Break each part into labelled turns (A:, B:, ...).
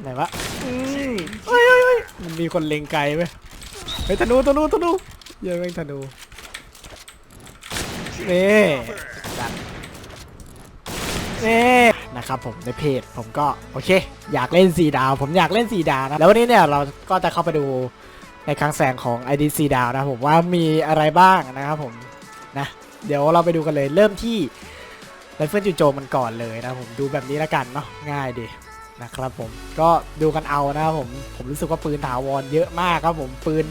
A: ไหนวะอืมเฮ้ยเฮ้ยเฮ้ยมันมีคนเล็งไกลไหมเฮ้ยธนูธนูธนูเยอะแม่งธนูนี่จัดนี่นะครับผมในเพจผมก็โอเค อยากเล่นสีดาว ผมอยากเล่นสีดาวนะแล้ววันนี้เนี่ยเราก็จะเข้าไปดูในคลังแสงของ ID สีดาวนะผมว่ามีอะไรบ้างนะครับผมนะเดี๋ยวเราไปดูกันเลยเริ่มที่ไรเฟิลจู่โจมมันก่อนเลยนะผมดูแบบนี้แล้วกันเนาะง่ายดี นะครับผมก็ดูกันเอานะครับผมผมรู้สึกว่าปืนถาวรเยอะมากครับผมปืน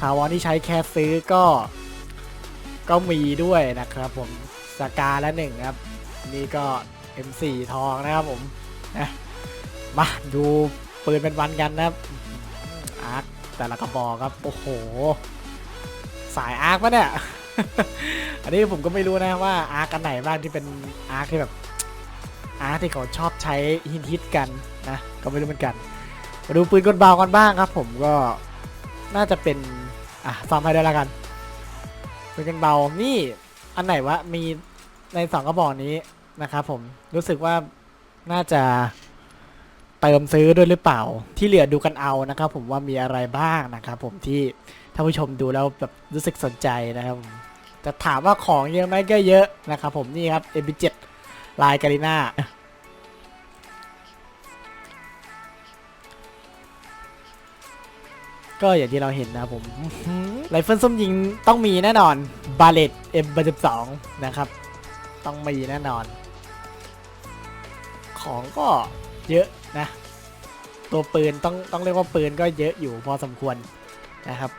A: ถาวรที่ใช้แค่ซื้อก็ ก็มีด้วยนะครับผมสกาละหนึ่งครับ นี่ก็ M4 ทองนะครับผมนะมาดูปืนเป็นวันกันนะครับอาร์คแต่ละกระบอกครับ โอ้โห สายอาร์คปะเนี่ย อันนี้ผมก็ไม่รู้นะว่าอาร์คกันไหนบ้างที่เป็นอาร์คที่แบบอาร์ตที่เขาชอบใช้ฮิตฮิตๆกัน นะก็ไม่รู้เหมือนกันมาดูปืนกลเบากันบ้างครับ ผมก็น่าจะเป็นอะซ้อมให้ได้แล้วกันปืนกลเบานี่อันไหนวะมีในสองกระบอกนี้นะครับผมรู้สึกว่าน่าจะเติมซื้อด้วยหรือเปล่า ที่เหลือดูกันเอานะครับ ผมว่ามีอะไรบ้างนะครับผมที่ท่านผู้ชมดูแล้วแบบรู้สึกสนใจนะครับจะถามว่าของเยอะไหมก็เยอะนะครับผมนี่ครับ MP7 ลายการีน่า ก็อย่างที่เราเห็นนะผมไรเฟิลส้มยิงต้องมีแน่นอนบาเลตเอ็มบสองนะครับ ต้องมีแน่นอน ของก็เยอะนะ ตัวปืนต้องต้องเรียกว่าปืนก็เยอะอยู่พอสมควรนะครับ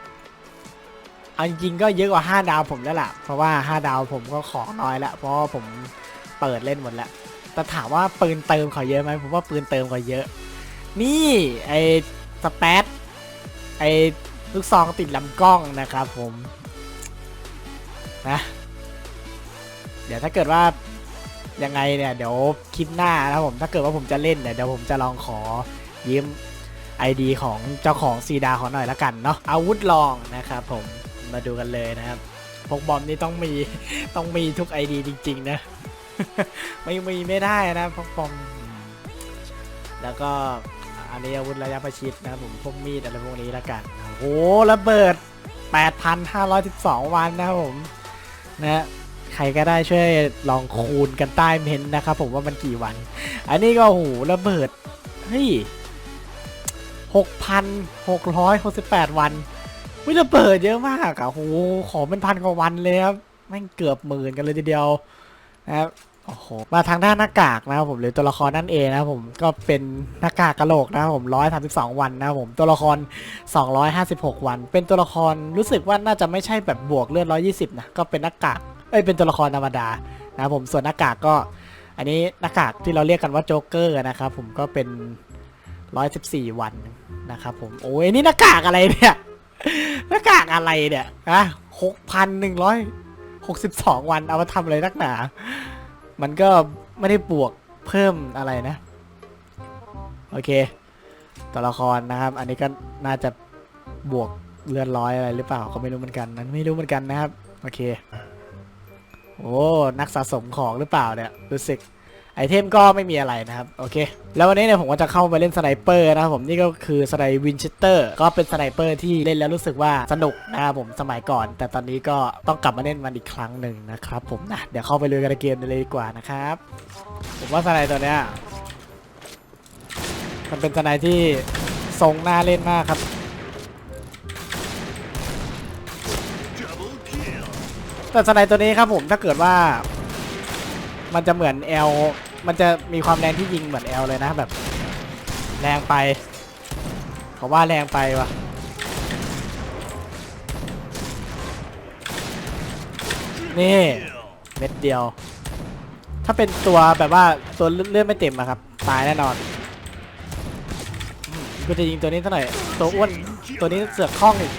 A: เอาจริงก็เยอะกว่า 5 ดาวผมแล้วล่ะ เพราะว่า 5 ดาวผมก็ของน้อยละ เพราะผมเปิดเล่นหมดแล้ว แต่ถามว่าปืนเติมเขาเยอะไหมผมว่าปืนเติมเขาเยอะ นี่ไอ้สเปซ ไอ้ลูกซองติดลำกล้องนะครับผมนะเดี๋ยวถ้าเกิดว่ายังไงเนี่ยเดี๋ยวคลิปหน้านะผมถ้าเกิดว่าผมจะเล่นเนี่ยเดี๋ยวผมจะลองขอยืม ID ของเจ้าของซีดาขอหน่อยละกันเนาะอาวุธลองนะครับผมมาดูกันเลยนะครับพกบอมนี่ต้องมีต้องมีทุก ID จริง ๆ นะ ไม่มีไม่ได้นะพกปอมแล้วก็ อันนี้อาวุธระยะประชิดนะผมพวกมีดอะไรพวกนี้ละกันโอ้โหระเบิด 8,512 วันนะครับผมนะใครก็ได้ช่วยลองคูณกันใต้เมนนะครับผมว่ามันกี่วัน อันนี้ก็โอ้โหระเบิดเฮ้ย6,668 วันวิระเบิดเยอะมากอะโอ้โหขอเป็นพันกว่าวันเลยครับแม่งเกือบหมื่นกันเลยทีเดียวนะครับ โอ้โหมาทางด้านหน้ากากนะครับผมหรือตัวละครนั่นเองนะครับผมก็เป็นหน้ากากกระโหลกนะครับผมร้อยสามสิบสองวันนะครับผมตัวละครสองร้อยห้าสิบหกวัน เป็นตัวละครรู้สึกว่าน่าจะไม่ใช่แบบบวกเลือดร้อยี่สิบนะก็เป็นหน้ากากเอ้ยเป็นตัวละครธรรมดานะครับผมส่วนหน้ากากก็ อันนี้หน้ากากที่เราเรียกกันว่าโจ๊กเกอร์นะครับผมก็เป็นร้อยสิบสี่วันนะครับผมโอ้ยนี่หน้ากากอะไรเนี่ยหน้ากากอะไรเนี่ยอะหกพันหนึ่งร้อยหกสิบสองวันเอามาทำอะไรนักหนา มันก็ไม่ได้บวกเพิ่มอะไรนะ โอเค ตัวละครนะครับ อันนี้ก็น่าจะบวกเลือนร้อยอะไรหรือเปล่าก็ไม่รู้เหมือนกันนั้นไม่รู้เหมือนกันนะครับ โอเค โอ้ นักสะสมของหรือเปล่าเนี่ย รู้สึก ไอเทมก็ไม่มีอะไรนะครับ โอเค แล้ววันนี้เนี่ยผมก็จะเข้าไปเล่นสไนเปอร์นะครับผมนี่ก็คือสไนวินเชสเตอร์ก็เป็นสไนเปอร์ที่เล่นแล้วรู้สึกว่าสนุกนะครับผมสมัยก่อน แต่ตอนนี้ก็ต้องกลับมาเล่นมันอีกครั้งหนึ่งนะครับผมนะเดี๋ยวเข้าไปเลยกันเกมเลยดีกว่านะครับ ผมว่าสไนตัวเนี้ยมันเป็นสไนที่ทรงน่าเล่นมากครับแต่สไนตัวนี้ครับผมถ้าเกิดว่ามันจะเหมือน L มันจะมีความแรงที่ยิงเหมือน L เลยนะแบบแรงไปเขาว่าแรงไปวะนี่เม็ดเดียว ถ้าเป็นตัวแบบว่าตัวเลือดไม่เต็มอะครับ ตายแน่นอนกูจะยิงตัวนี้เท่าไหร่ตัวอ้วนตัวนี้เสือกคล้องอีก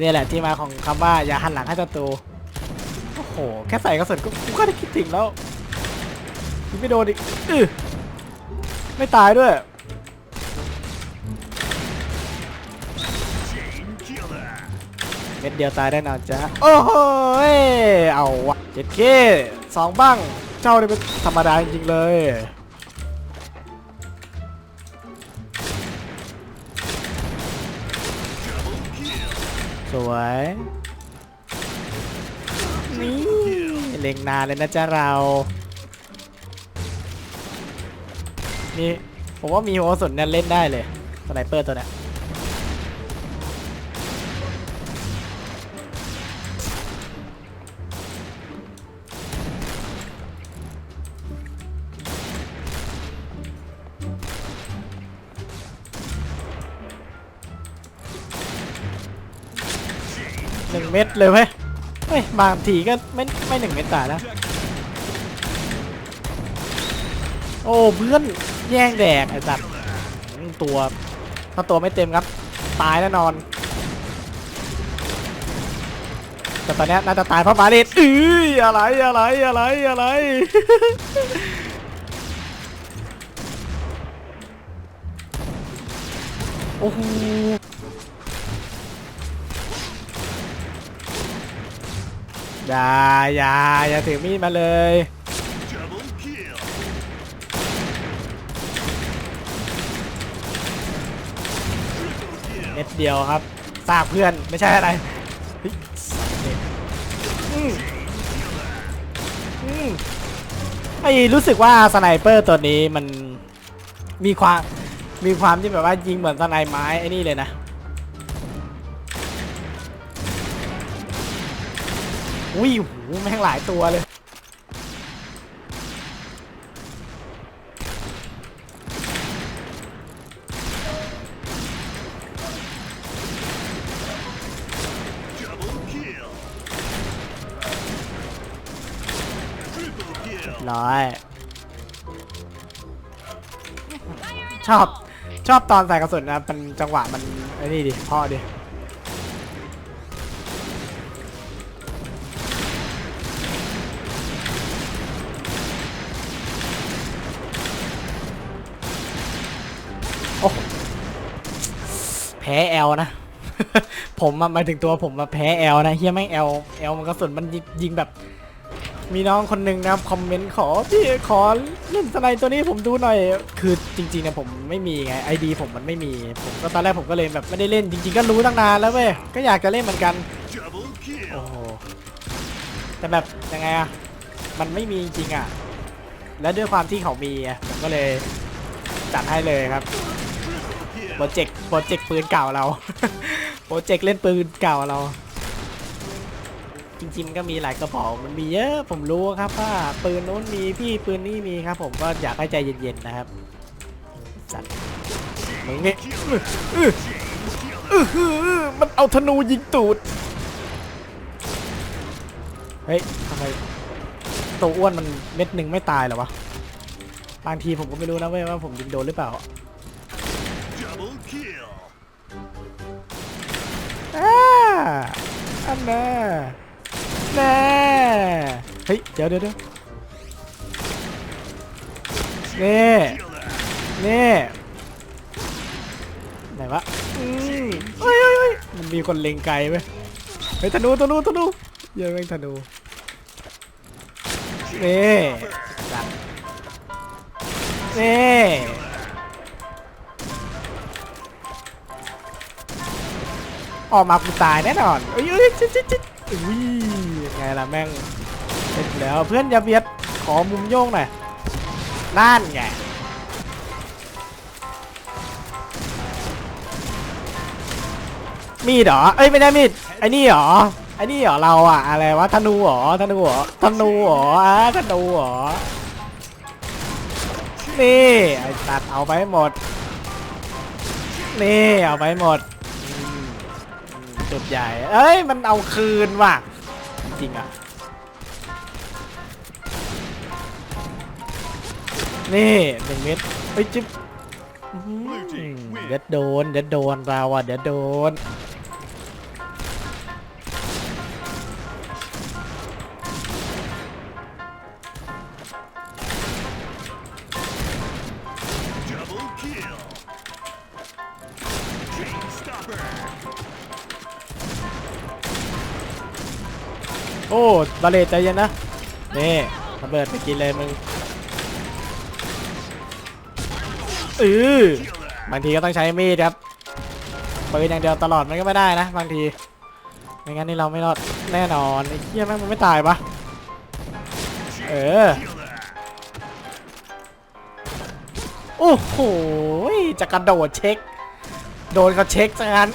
A: นี่แหละที่มาของคำว่าอย่าหันหลังให้ศัตรูโอ้โห แค่ใส่กระสุนก็กูก็ได้คิดถึงแล้ว ไม่โดนอีกอไม่ตายด้วย เม็ดเดียวตายได้นอนจ้าโอ้โหเอาวะเจ็ดเคสองบ้าง เจ้าเนี่ยเป็นธรรมดาจริงๆเลยสวยนี่เล็งนานเลยนะจ๊ะเรา นี่ผมว่ามีหัวสุนเนี่ยเล่นได้เลยสไนเปอร์ตัวเนี้ยหนึ่งเม็ดเลยเว้ยเฮ้ยบางทีก็ไม่ไม่หนึ่งเม็ดตายแล้ว โอ้เพื่อนแย่งแดกไอ้สัตว์ตัวถ้าตัวไม่เต็มครับ ตายแน่นอน แต่ตอนนี้น่าจะตายเพราะบาเลตอื้ออะไรอะไรอะไรอะไรโอ้โหอย่าอย่าอย่าถือมีดมาเลย เม็ดเดียวครับซากเพื่อนไม่ใช่อะไรเฮ้ยอืมอืมไอ้รู้สึกว่าสไนเปอร์ตัวนี้มันมีความมีความที่แบบว่ายิงเหมือนสไนไม้ไอ้นี่เลยนะอุ้ยโหแม่งหลายตัวเลย ร้อย ชอบ ชอบตอนใส่กระสุนนะมันจังหวะมันไอ้นี่ดิพ่อดิโอ้แพ้แอลนะ ผมมาถึงตัวผมมาแพ้แอลนะเฮียแม่งแอลแอลมันกระสุนมันยิงยิงแบบ มีน้องคนหนึ่งนะคอมเมนต์ขอพี่ขอเล่นสไนด์ตัวนี้ผมดูหน่อย คือจริงๆนะผมไม่มีไงไอดีผมมันไม่มี ผมก็ตอนแรกผมก็เลยแบบไม่ได้เล่นจริง ๆ ก็รู้ตั้งนานแล้วเว้ยก็อยากจะเล่นเหมือนกันโอ้โหแต่แบบยังไงอะมันไม่มีจริงอะแล้วด้วยความที่เขามีผมก็เลยจัดให้เลยครับโปรเจกต์โปรเจกต์ปืนเก่าเราโปรเจกต์เล่นปืนเก่าเรา จริงๆมันก็มีหลายกระบอกมันมีเยอะผมรู้ครับว่าปืนนู้นมีพี่ปืนนี้มีครับ ผมก็อยากให้ใจเย็นๆนะครับสัตว์มึงนี่อื้ออื้ออื้อหือมันเอาธนูยิงตูดเฮ้ยทำไมตัวอ้วนมันเม็ดหนึ่งไม่ตายเหรอวะบางทีผมก็ไม่รู้นะเว้ยว่าผมยิงโดนหรือเปล่า
B: Double kill.
A: อ่าอันน่ะ แน่เฮ้ยเดี๋ยวเดี๋ยวเดี๋ยวนี่
B: Killer.
A: นี่ไหนวะอืมเฮ้ยเฮ้ยเฮ้ยมันมีคนเล็งไกลไหมเฮ้ยธนูธนูธนูเยอะแม่งธนูนี่จัดนี่ออกมากูตายแน่นอนเอ้ยเอ้ยจิ๊ดจิ๊ดจิ๊ด อุ้ยยังไงล่ะแม่งเสร็จแล้วเพื่อนอย่าเบียดขอมุมโยงหน่อยนั่นไงมีดเหรอ เอ้ยไม่ได้มีดไอ้นี่เหรอ ไอ้นี่เหรอเราอะอะไรวะธนูเหรอธนูเหรอธนูเหรออะธนูเหรอ นี่ไอ้ตัดเอาไปหมด นี่เอาไปหมด จุดใหญ่ เอ้ย มันเอาคืนว่ะ จริงอะ นี่หนึ่งเม็ดเฮ้ยจิ๊บเด็ดโดนเด็ดโดนเราอะเด็ดโดน อ้บาเลตใจเย็นนะนี่ระเบิดไปกินเลยมึงเออบางทีก็ต้องใช้มีดครับปืนอย่างเดียวตลอดมันก็ไม่ได้นะบางทีไม่งั้นนี่เราไม่รอดแน่นอนไอ้เหี้ยแม่งมันไม่ตายปะเออโอ้โหจะกระโดดเช็ค โดนเขาเช็คซะงั้น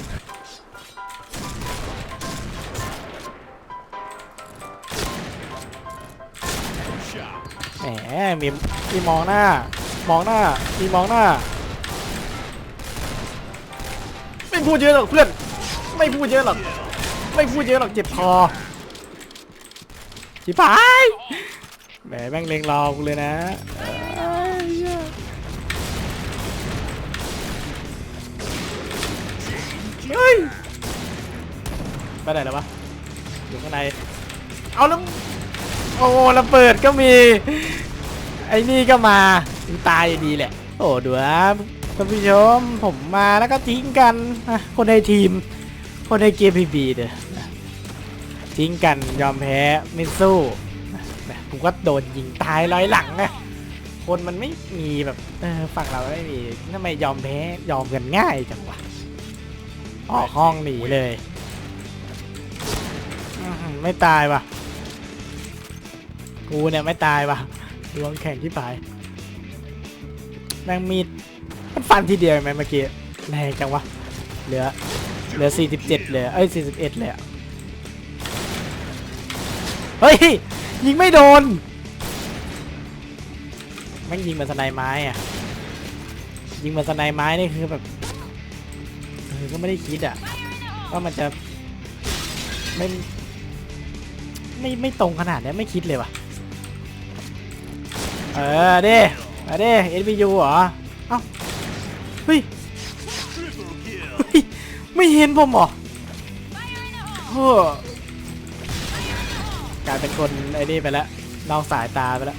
A: แหมมีมีมองหน้า มองหน้า มีมองหน้า ไม่พูดเยอะหรอกเพื่อน ไม่พูดเยอะหรอก ไม่พูดเยอะหรอกเจ็บคอชิบหายแหมแม่งเลงรอกูเลยนะเฮ้ยไปไหนแล้ววะอยู่ข้างใน เอาแล้ว โอ้ระเบิดก็มี ไอ้นี่ก็มาตายดีแหละ โอ้ดูครับท่านผู้ชมผมมาแล้วก็ทิ้งกันคนในทีม คนในเกมพีบีเด้อทิ้งกันยอมแพ้ไม่สู้นะผมก็โดนยิงตายร้อยหลังไงคนมันไม่มีแบบฝั่งเราไม่มีทำไมยอมแพ้ยอมกันง่ายจังวะออกห้องหนีเลย ไม่ตายว่ะ กูเนี่ยไม่ตายว่ะดวงแข่งที่ปลายแม่งมีดมันฟันทีเดียวไหมเมื่อกี้แรงจังวะเหลือเหลือ 47เหลือเอ้ย 41 เลยอะเฮ้ย ยิงไม่โดนแม่งยิงเหมือนสไนไม้อะยิงเหมือนสไนไม้นี่คือแบบเออก็ไม่ได้คิดอะว่ามันจะไม่ไม่ไม่ตรงขนาดนี้ไม่คิดเลยว่ะ เออเด้มาเด้ NPU เหรอ เอ้า เฮ้ย ไม่เห็นผมเหรอเฮ้อกลายเป็นคนไอ้นี่ไปแล้วนอกสายตาไปแล้ว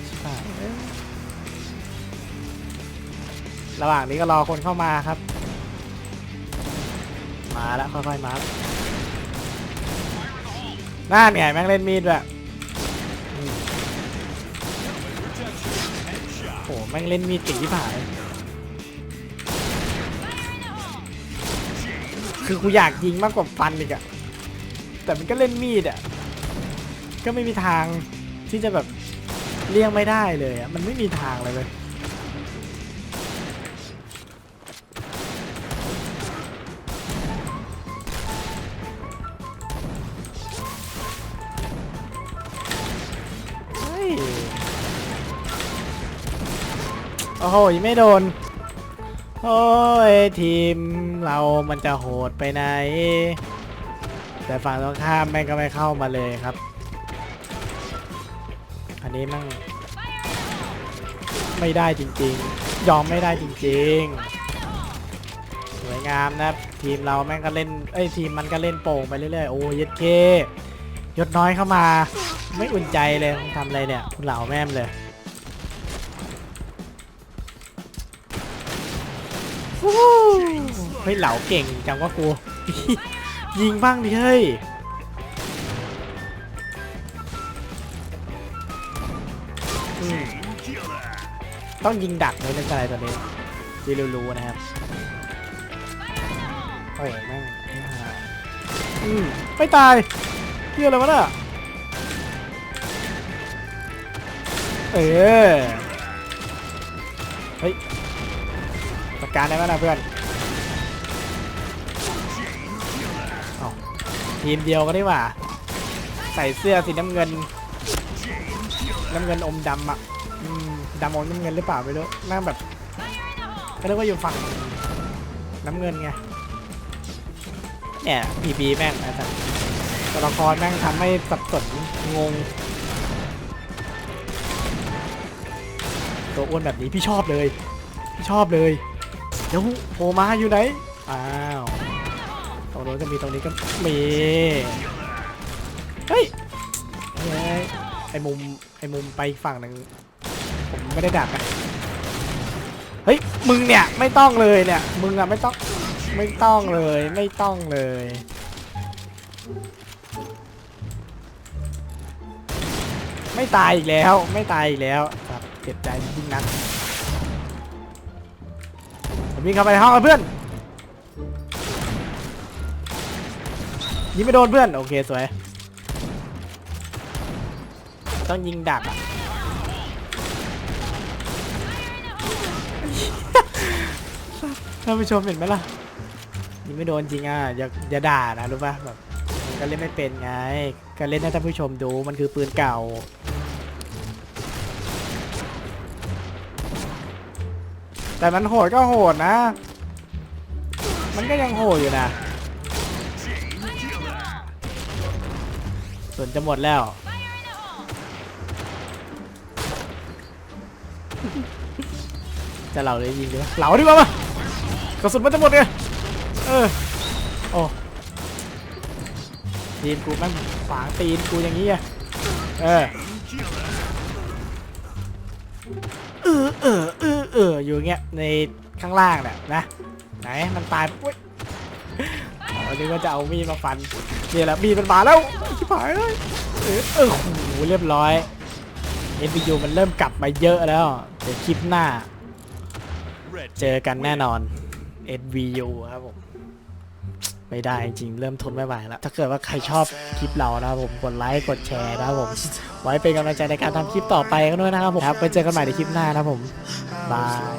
A: ระหว่างนี้ก็รอคนเข้ามาครับ มาแล้วค่อยๆมาแล้วนั่นไงแม่งเล่นมีดด้วย หแม่งเล่นมีดตีที่ผาย คือกูอยากยิงมากกว่าฟันอีกอะแต่มันก็เล่นมีดอะก็ไม่มีทางที่จะแบบเลี่ยงไม่ได้เลยอะมันไม่มีทางเลยเลยเฮ้ย โอ้โหยังไม่โดน โอ้ยทีมเรามันจะโหดไปไหน แต่ฝั่งตรงข้ามแม่งก็ไม่เข้ามาเลยครับ อันนี้มั่งไม่ได้จริงๆ ยอมไม่ได้จริงๆ สวยงามนะทีมเราแม่งก็เล่น เอ้ยทีมมันก็เล่นโป่งไปเรื่อยๆ โอ้ยดเคยศน้อยเข้ามา ไม่อุ่นใจเลยทำอะไรเนี่ยคุณเหล่าแม่มเลย เฮ้ยเหลาเก่งจังว่ากูยิงบ้างดิเฮ้ยต้องยิงดักเลยเป็นอะไรตัวนี้ที่รู้ๆนะครับโอ้ยแม่งอืมไม่ตายเฮียอะไรวะน่ะเออเฮ้ย จัดการได้ไหมนะเพื่อนอทีมเดียวกันดีกว่า ใส่เสื้อสีน้ำเงิน น้ำเงินอมดำอะอืมดำอมน้ำเงินหรือเปล่าไม่รู้น้าแบบก็นึกว่าอยู่ฝั่งน้ำเงินไงเนี่ยพีบีแม่งไอ้สัสตัวละครแม่งทำให้สับสนงง ตัวอ้วนแบบนี้พี่ชอบเลย พี่ชอบเลย เดี๋ยวโผล่มาอยู่ไหน อ้าวตรงโน้นก็มีตรงนี้ก็มี เฮ้ยเฮ้ไอมุมไอมุมไปฝั่งหนึ่งผมไม่ได้ดักอะเฮ้ยมึงเนี่ยไม่ต้องเลยเนี่ยมึงอะไม่ต้องไม่ต้องเลยไม่ต้องเลยไม่ตายอีกแล้ว ไม่ตายอีกแล้วครับเจ็บใจจริงนะผม วิ่งเข้าไปในห้องเพื่อนยิงไม่โดนเพื่อน โอเค สวย ต้องยิงดักอะท่านผู้ชมเห็นไหมล่ะยิงไม่โดนจริงอะอย่าอย่าด่านะรู้ป่ะแบบก็เล่นไม่เป็นไง ก็เล่นให้ท่านผู้ชมดูมันคือปืนเก่า แต่มันโหดก็โหดนะ มันก็ยังโหดอยู่นะ ส่วนจะหมดแล้ว จะเหล่าเลยยิงดีวะเหล่าดีกว่าปะกระสุนมันจะหมดเลยเออ โอ้ตีนกูแม่งฝางตีนกูอย่างนี้อะเออ เออเออ อออยู่เงี้ยในข้างล่างเนี่ยนะไหนมันตายอุ๊ยอ๋อนึกว่าจะเอามีดมาฟันนี่แหละมีดมันมาแล้วชิบหายเลยเออโอ้โหเรียบร้อย NPU มันเริ่มกลับมาเยอะแล้วเดี๋ยวคลิปหน้า เจอกันแน่นอน NVU ครับผม ไม่ได้จริงเริ่มทนไม่ไหวแล้วถ้าเกิดว่าใครชอบคลิปเรานะครับผมกดไลค์กดแชร์นะครับผม ไว้เป็นกำลังใจในการทำคลิปต่อไปกันด้วยนะครับผมครับไปเจอกันใหม่ในคลิปหน้านะครับผมบาย